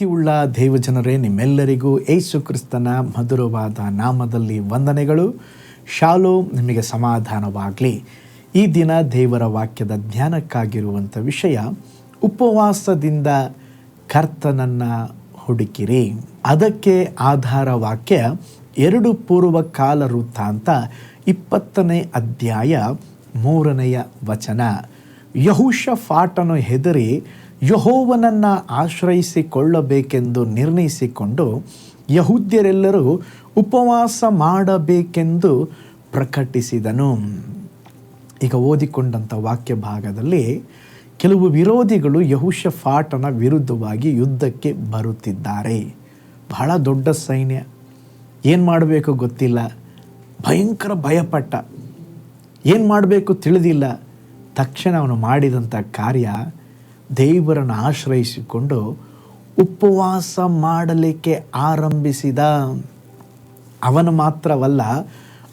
ಪ್ರೀತಿಯುಳ್ಳ ದೇವಜನರೇ, ನಿಮ್ಮೆಲ್ಲರಿಗೂ ಏಸು ಕ್ರಿಸ್ತನ ಮಧುರವಾದ ನಾಮದಲ್ಲಿ ವಂದನೆಗಳು. ಶಾಲೋ ನಿಮಗೆ ಸಮಾಧಾನವಾಗಲಿ. ಈ ದಿನ ದೇವರ ವಾಕ್ಯದ ಧ್ಯಾನಕ್ಕಾಗಿರುವಂಥ ವಿಷಯ, ಉಪವಾಸದಿಂದ ಕರ್ತನನ್ನು ಹುಡುಕಿರಿ. ಅದಕ್ಕೆ ಆಧಾರ ವಾಕ್ಯ ಎರಡು ಪೂರ್ವ ಕಾಲ ವೃತ್ತಾಂತ ಇಪ್ಪತ್ತನೇ ಅಧ್ಯಾಯ ಮೂರನೆಯ ವಚನ. ಯಹುಷ ಫಾಟನು ಹೆದರಿ ಯಹೋವನನ್ನು ಆಶ್ರಯಿಸಿಕೊಳ್ಳಬೇಕೆಂದು ನಿರ್ಣಯಿಸಿಕೊಂಡು ಯಹೂದ್ಯರೆಲ್ಲರೂ ಉಪವಾಸ ಮಾಡಬೇಕೆಂದು ಪ್ರಕಟಿಸಿದನು. ಈಗ ಓದಿಕೊಂಡಂಥ ವಾಕ್ಯ ಭಾಗದಲ್ಲಿ ಕೆಲವು ವಿರೋಧಿಗಳು ಯಹುಷ ಫಾಟನ ವಿರುದ್ಧವಾಗಿ ಯುದ್ಧಕ್ಕೆ ಬರುತ್ತಿದ್ದಾರೆ. ಬಹಳ ದೊಡ್ಡ ಸೈನ್ಯ. ಏನು ಮಾಡಬೇಕು ಗೊತ್ತಿಲ್ಲ. ಭಯಂಕರ ಭಯಪಟ್ಟ. ಏನು ಮಾಡಬೇಕು ತಿಳಿದಿಲ್ಲ. ತಕ್ಷಣ ಅವನು ಮಾಡಿದಂಥ ಕಾರ್ಯ ದೇವರನ್ನು ಆಶ್ರಯಿಸಿಕೊಂಡು ಉಪವಾಸ ಮಾಡಲಿಕ್ಕೆ ಆರಂಭಿಸಿದ ಅವನು ಮಾತ್ರವಲ್ಲ,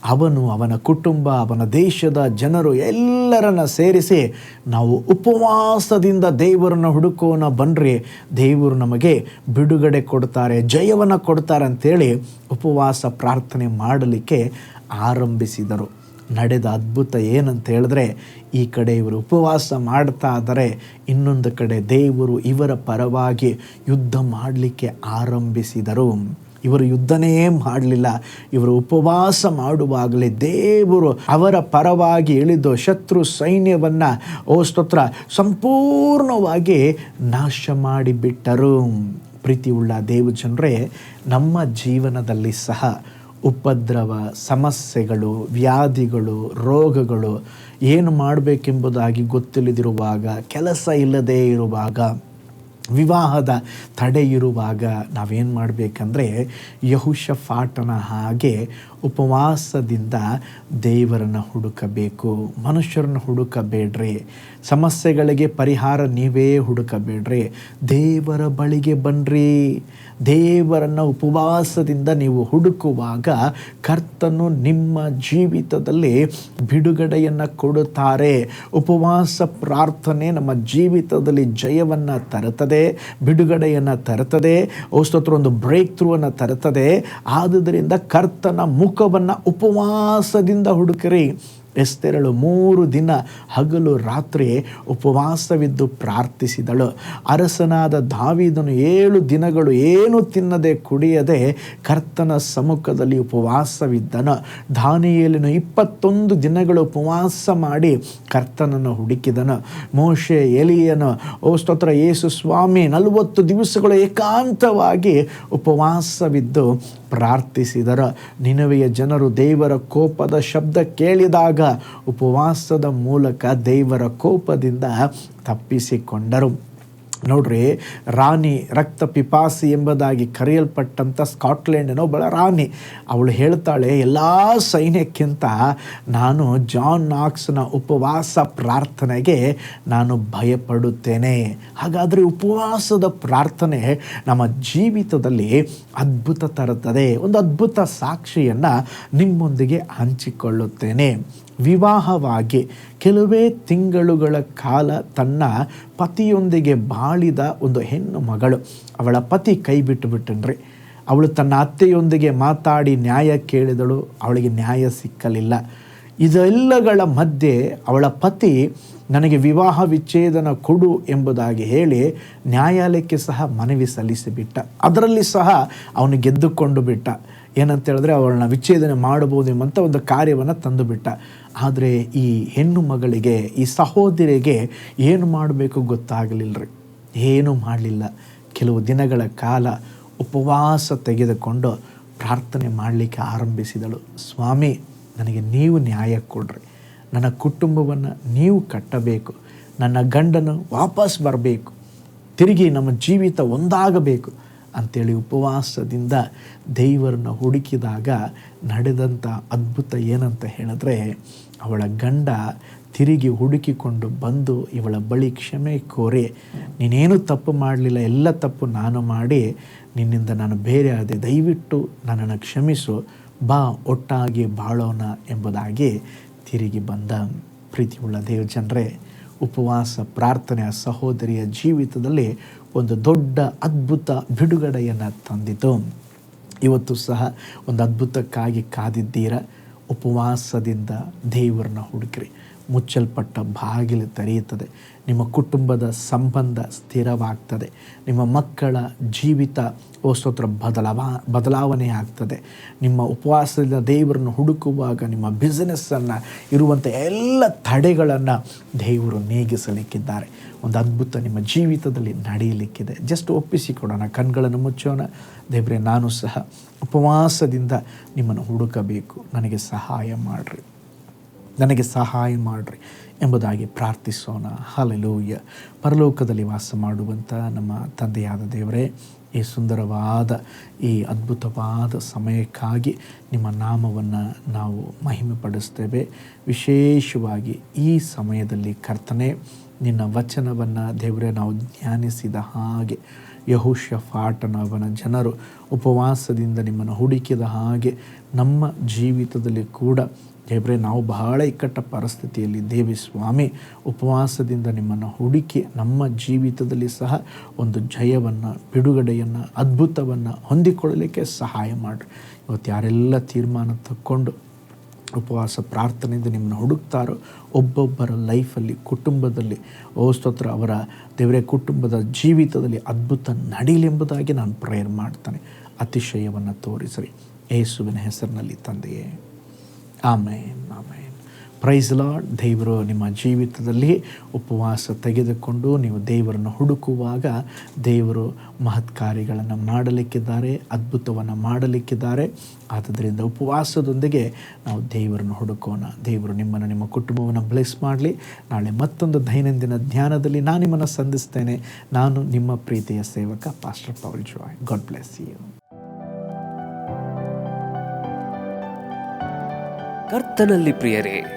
ಅವನು ಅವನ ಕುಟುಂಬ, ಅವನ ದೇಶದ ಜನರು ಎಲ್ಲರನ್ನ ಸೇರಿಸಿ ನಾವು ಉಪವಾಸದಿಂದ ದೇವರನ್ನು ಹುಡುಕೋಣ ಬನ್ರಿ. ದೇವರು ನಮಗೆ ಬಿಡುಗಡೆ ಕೊಡ್ತಾರೆ, ಜಯವನ್ನು ಕೊಡ್ತಾರೆ ಅಂತೇಳಿ ಉಪವಾಸ ಪ್ರಾರ್ಥನೆ ಮಾಡಲಿಕ್ಕೆ ಆರಂಭಿಸಿದರು. ನಡೆದ ಅದ್ಭುತ ಏನಂತ ಹೇಳಿದ್ರೆ, ಈ ಕಡೆ ಇವರು ಉಪವಾಸ ಮಾಡ್ತಾ ಇದ್ದಾರೆ, ಇನ್ನೊಂದು ಕಡೆ ದೇವರು ಇವರ ಪರವಾಗಿ ಯುದ್ಧ ಮಾಡಲಿಕ್ಕೆ ಆರಂಭಿಸಿದರು. ಇವರು ಯುದ್ಧನೇ ಮಾಡಲಿಲ್ಲ. ಇವರು ಉಪವಾಸ ಮಾಡುವಾಗಲೇ ದೇವರು ಅವರ ಪರವಾಗಿ ಇಳಿದು ಶತ್ರು ಸೈನ್ಯವನ್ನು, ಓ ಸ್ತೋತ್ರ, ಸಂಪೂರ್ಣವಾಗಿ ನಾಶ ಮಾಡಿಬಿಟ್ಟರು. ಪ್ರೀತಿಯುಳ್ಳ ದೇವಜನರೇ, ನಮ್ಮ ಜೀವನದಲ್ಲಿ ಸಹ ಉಪದ್ರವ, ಸಮಸ್ಯೆಗಳು, ವ್ಯಾಧಿಗಳು, ರೋಗಗಳು ಏನು ಮಾಡಬೇಕೆಂಬುದಾಗಿ ಗೊತ್ತಿಲ್ಲದಿರುವಾಗ, ಕೆಲಸ ಇಲ್ಲದೇ ಇರುವಾಗ, ವಿವಾಹದ ತಡೆ ಇರುವಾಗ ನಾವೇನು ಮಾಡಬೇಕಂದ್ರೆ ಯಹುಶ ಫಾಟನ ಹಾಗೆ ಉಪವಾಸದಿಂದ ದೇವರನ್ನು ಹುಡುಕಬೇಕು, ಮನುಷ್ಯರನ್ನು ಹುಡುಕಬೇಡ್ರಿ. ಸಮಸ್ಯೆಗಳಿಗೆ ಪರಿಹಾರ ನೀವೇ ಹುಡುಕಬೇಡ್ರಿ. ದೇವರ ಬಳಿಗೆ ಬನ್ನಿರಿ ದೇವರನ್ನು ಉಪವಾಸದಿಂದ ನೀವು ಹುಡುಕುವಾಗ ಕರ್ತನು ನಿಮ್ಮ ಜೀವಿತದಲ್ಲಿ ಬಿಡುಗಡೆಯನ್ನು ಕೊಡುತ್ತಾರೆ. ಉಪವಾಸ ಪ್ರಾರ್ಥನೆ ನಮ್ಮ ಜೀವಿತದಲ್ಲಿ ಜಯವನ್ನು ತರುತ್ತದೆ, ಬಿಡುಗಡೆಯನ್ನು ತರುತ್ತದೆ ಒಂದು ಬ್ರೇಕ್ ಥ್ರೂವನ್ನು ತರುತ್ತದೆ. ಆದುದರಿಂದ ಕರ್ತನ ಮುಖವನ್ನು ಉಪವಾಸದಿಂದ ಹುಡುಕಿರಿ. ಎಸ್ತೆರಳು ಮೂರು ದಿನ ಹಗಲು ರಾತ್ರಿ ಉಪವಾಸವಿದ್ದು ಪ್ರಾರ್ಥಿಸಿದಳು. ಅರಸನಾದ ದಾವಿದನು ಏಳು ದಿನಗಳು ಏನು ತಿನ್ನದೆ ಕುಡಿಯದೆ ಕರ್ತನ ಸಮ್ಮುಖದಲ್ಲಿ ಉಪವಾಸವಿದ್ದನು. ದಾನಿಯೇಲಿನ ಇಪ್ಪತ್ತೊಂದು ದಿನಗಳು ಉಪವಾಸ ಮಾಡಿ ಕರ್ತನನ್ನು ಹುಡುಕಿದನು. ಮೋಶೆ, ಎಲಿಯನು, ಓ ಸ್ತೋತ್ರ ಯೇಸು ಸ್ವಾಮಿ, ನಲವತ್ತು ದಿವಸಗಳು ಏಕಾಂತವಾಗಿ ಉಪವಾಸವಿದ್ದು ಪ್ರಾರ್ಥಿಸಿದರು. ನಿನವೆಯ ಜನರು ದೇವರ ಕೋಪದ ಶಬ್ದ ಕೇಳಿದಾಗ ಉಪವಾಸದ ಮೂಲಕ ದೇವರ ಕೋಪದಿಂದ ತಪ್ಪಿಸಿಕೊಂಡರು. ನೋಡ್ರಿ, ರಾಣಿ ರಕ್ತ ಪಿಪಾಸಿ ಎಂಬುದಾಗಿ ಕರೆಯಲ್ಪಟ್ಟಂಥ ಸ್ಕಾಟ್ಲೆಂಡಿನ ಒಬ್ಬಳ ರಾಣಿ. ಅವಳು ಹೇಳ್ತಾಳೆ, ಎಲ್ಲ ಸೈನ್ಯಕ್ಕಿಂತ ನಾನು ಜಾನ್ ನಾಕ್ಸ್ನ ಉಪವಾಸ ಪ್ರಾರ್ಥನೆಗೆ ನಾನು ಭಯಪಡುತ್ತೇನೆ. ಹಾಗಾದರೆ ಉಪವಾಸದ ಪ್ರಾರ್ಥನೆ ನಮ್ಮ ಜೀವಿತದಲ್ಲಿ ಅದ್ಭುತ ತರುತ್ತದೆ. ಒಂದು ಅದ್ಭುತ ಸಾಕ್ಷಿಯನ್ನು ನಿಮ್ಮೊಂದಿಗೆ ಹಂಚಿಕೊಳ್ಳುತ್ತೇನೆ. ವಿವಾಹವಾಗಿ ಕೆಲವೇ ತಿಂಗಳುಗಳ ಕಾಲ ತನ್ನ ಪತಿಯೊಂದಿಗೆ ಬಾಳಿದ ಒಂದು ಹೆಣ್ಣು ಮಗಳು. ಅವಳ ಪತಿ ಕೈ ಬಿಟ್ಟು ಬಿಟ್ಟನ್ರಿ ಅವಳು ತನ್ನ ಅತ್ತೆಯೊಂದಿಗೆ ಮಾತಾಡಿ ನ್ಯಾಯ ಕೇಳಿದಳು, ಅವಳಿಗೆ ನ್ಯಾಯ ಸಿಕ್ಕಲಿಲ್ಲ. ಇದೆಲ್ಲಗಳ ಮಧ್ಯೆ ಅವಳ ಪತಿ ನನಗೆ ವಿವಾಹ ವಿಚ್ಛೇದನ ಕೊಡು ಎಂಬುದಾಗಿ ಹೇಳಿ ನ್ಯಾಯಾಲಯಕ್ಕೆ ಸಹ ಮನವಿ ಸಲ್ಲಿಸಿಬಿಟ್ಟ. ಅದರಲ್ಲಿ ಸಹ ಅವನು ಗೆದ್ದುಕೊಂಡು ಬಿಟ್ಟ. ಏನಂತ ಹೇಳಿದ್ರೆ ಅವಳನ್ನ ವಿಚ್ಛೇದನೆ ಮಾಡಬಹುದು ಎಂಬಂಥ ಒಂದು ಕಾರ್ಯವನ್ನು ತಂದುಬಿಟ್ಟ. ಆದರೆ ಈ ಹೆಣ್ಣು ಮಗಳಿಗೆ, ಈ ಸಹೋದರಿಗೆ ಏನು ಮಾಡಬೇಕು ಗೊತ್ತಾಗಲಿಲ್ಲರಿ ಏನೂ ಮಾಡಲಿಲ್ಲ. ಕೆಲವು ದಿನಗಳ ಕಾಲ ಉಪವಾಸ ತೆಗೆದುಕೊಂಡು ಪ್ರಾರ್ಥನೆ ಮಾಡಲಿಕ್ಕೆ ಆರಂಭಿಸಿದಳು. ಸ್ವಾಮಿ, ನನಗೆ ನೀವು ನ್ಯಾಯ ಕೊಡ್ರಿ. ನನ್ನ ಕುಟುಂಬವನ್ನು ನೀವು ಕಟ್ಟಬೇಕು. ನನ್ನ ಗಂಡನು ವಾಪಸ್ ಬರಬೇಕು. ತಿರುಗಿ ನಮ್ಮ ಜೀವಿತ ಒಂದಾಗಬೇಕು. ಅಂಥೇಳಿ ಉಪವಾಸದಿಂದ ದೇವರನ್ನ ಹುಡುಕಿದಾಗ ನಡೆದಂಥ ಅದ್ಭುತ ಏನಂತ ಹೇಳಿದ್ರೆ, ಅವಳ ಗಂಡ ತಿರುಗಿ ಹುಡುಕಿಕೊಂಡು ಬಂದು ಇವಳ ಬಳಿ ಕ್ಷಮೆ ಕೋರಿ, ನೀನೇನು ತಪ್ಪು ಮಾಡಲಿಲ್ಲ, ಎಲ್ಲ ತಪ್ಪು ನಾನು ಮಾಡಿ, ನಿನ್ನಿಂದ ನಾನು ಬೇರೆ ಆದೆ, ದಯವಿಟ್ಟು ನನ್ನನ್ನು ಕ್ಷಮಿಸು, ಬಾ, ಒಟ್ಟಾಗಿ ಬಾಳೋಣ ಎಂಬುದಾಗಿ ತಿರುಗಿ ಬಂದ ಪ್ರೀತಿಯುಳ್ಳ ದೇವ ಜನರೇ ಉಪವಾಸ ಪ್ರಾರ್ಥನೆಯ ಸಹೋದರಿಯ ಜೀವಿತದಲ್ಲಿ ಒಂದು ದೊಡ್ಡ ಅದ್ಭುತ ಬಿಡುಗಡೆಯನ್ನು ತಂದಿತು. ಇವತ್ತು ಸಹ ಒಂದು ಅದ್ಭುತಕ್ಕಾಗಿ ಕಾದಿದ್ದೀರ. ಉಪವಾಸದಿಂದ ದೇವರನ್ನ ಹುಡುಕಿರಿ. ಮುಚ್ಚಲ್ಪಟ್ಟ ಬಾಗಿಲು ತೆರೆಯುತ್ತದೆ. ನಿಮ್ಮ ಕುಟುಂಬದ ಸಂಬಂಧ ಸ್ಥಿರವಾಗ್ತದೆ. ನಿಮ್ಮ ಮಕ್ಕಳ ಜೀವಿತ, ಓ ಸ್ತೋತ್ರ, ಬದಲಾವ, ಬದಲಾವಣೆ ಆಗ್ತದೆ. ನಿಮ್ಮ ಉಪವಾಸದಿಂದ ದೇವರನ್ನು ಹುಡುಕುವಾಗ ನಿಮ್ಮ ಬಿಸ್ನೆಸ್ಸನ್ನು ಇರುವಂಥ ಎಲ್ಲ ತಡೆಗಳನ್ನು ದೇವರು ನೀಗಿಸಲಿಕ್ಕಿದ್ದಾರೆ. ಒಂದು ಅದ್ಭುತ ನಿಮ್ಮ ಜೀವಿತದಲ್ಲಿ ನಡೆಯಲಿಕ್ಕಿದೆ. ಜಸ್ಟ್ ಒಪ್ಪಿಸಿಕೊಡೋಣ, ಕಣ್ಗಳನ್ನು ಮುಚ್ಚೋಣ. ದೇವರೇ, ನಾನು ಸಹ ಉಪವಾಸದಿಂದ ನಿಮ್ಮನ್ನು ಹುಡುಕಬೇಕು. ನನಗೆ ಸಹಾಯ ಮಾಡಿರಿ. ನನಗೆ ಸಹಾಯ ಮಾಡಿರಿ ಎಂಬುದಾಗಿ ಪ್ರಾರ್ಥಿಸೋಣ. ಹಲಲೂಯ ಪರಲೋಕದಲ್ಲಿ ವಾಸ ಮಾಡುವಂಥ ನಮ್ಮ ತಂದೆಯಾದ ದೇವರೇ, ಈ ಸುಂದರವಾದ ಈ ಅದ್ಭುತವಾದ ಸಮಯಕ್ಕಾಗಿ ನಿಮ್ಮ ನಾಮವನ್ನು ನಾವು ಮಹಿಮೆ ಪಡಿಸ್ತೇವೆ ವಿಶೇಷವಾಗಿ ಈ ಸಮಯದಲ್ಲಿ ಕರ್ತನೆ, ನಿನ್ನ ವಚನವನ್ನು ದೇವರೇ ನಾವು ಧ್ಯಾನಿಸಿದ ಹಾಗೆ ಯಹುಷ್ಯ ಫಾಟನವನ ಜನರು ಉಪವಾಸದಿಂದ ನಿಮ್ಮನ್ನು ಹುಡುಕಿದ ಹಾಗೆ ನಮ್ಮ ಜೀವಿತದಲ್ಲಿ ಕೂಡ ದೇವರೇ ನಾವು ಬಹಳ ಇಕ್ಕಟ್ಟ ಪರಿಸ್ಥಿತಿಯಲ್ಲಿ ದೇವಿ ಸ್ವಾಮಿ, ಉಪವಾಸದಿಂದ ನಿಮ್ಮನ್ನು ಹುಡುಕಿ ನಮ್ಮ ಜೀವಿತದಲ್ಲಿ ಸಹ ಒಂದು ಜಯವನ್ನು, ಬಿಡುಗಡೆಯನ್ನು, ಅದ್ಭುತವನ್ನು ಹೊಂದಿಕೊಳ್ಳಲಿಕ್ಕೆ ಸಹಾಯ ಮಾಡಿರಿ. ಇವತ್ತು ಯಾರೆಲ್ಲ ತೀರ್ಮಾನ ತಕ್ಕೊಂಡು ಉಪವಾಸ, ಪ್ರಾರ್ಥನೆಯಿಂದ ನಿಮ್ಮನ್ನು ಹುಡುಕ್ತಾರೋ, ಒಬ್ಬೊಬ್ಬರ ಲೈಫಲ್ಲಿ, ಕುಟುಂಬದಲ್ಲಿ ಓಸ್ತೋತ್ರ ಸ್ತೋತ್ರ, ಅವರ ದೇವರೇ, ಕುಟುಂಬದ ಜೀವಿತದಲ್ಲಿ ಅದ್ಭುತ ನಡೀಲೆಂಬುದಾಗಿ ನಾನು ಪ್ರೇಯರ್ ಮಾಡ್ತಾನೆ. ಅತಿಶಯವನ್ನು ತೋರಿಸಿರಿ. ಯೇಸುವಿನ ಹೆಸರಿನಲ್ಲಿ ತಂದೆಯೇ. ಆಮೇನ್ ಆಮೇನ್. ಪ್ರೈಸ್ ಲಾರ್ಡ್ ದೇವರು ನಿಮ್ಮ ಜೀವಿತದಲ್ಲಿ ಉಪವಾಸ ತೆಗೆದುಕೊಂಡು ನೀವು ದೇವರನ್ನು ಹುಡುಕುವಾಗ ದೇವರು ಮಹತ್ ಕಾರ್ಯಗಳನ್ನು ಮಾಡಲಿಕ್ಕಿದ್ದಾರೆ, ಅದ್ಭುತವನ್ನು ಮಾಡಲಿಕ್ಕಿದ್ದಾರೆ. ಆದ್ದರಿಂದ ಉಪವಾಸದೊಂದಿಗೆ ನಾವು ದೇವರನ್ನು ಹುಡುಕೋಣ. ದೇವರು ನಿಮ್ಮನ್ನು ನಿಮ್ಮ ಕುಟುಂಬವನ್ನು ಬ್ಲೆಸ್ ಮಾಡಲಿ. ನಾಳೆ ಮತ್ತೊಂದು ದೈನಂದಿನ ಧ್ಯಾನದಲ್ಲಿ ನಾನು ನಿಮ್ಮನ್ನು ಸಂಧಿಸ್ತೇನೆ. ನಾನು ನಿಮ್ಮ ಪ್ರೀತಿಯ ಸೇವಕ pastor Pavel Joy God bless you ಕರ್ತನಲ್ಲಿ ಪ್ರಿಯರೇ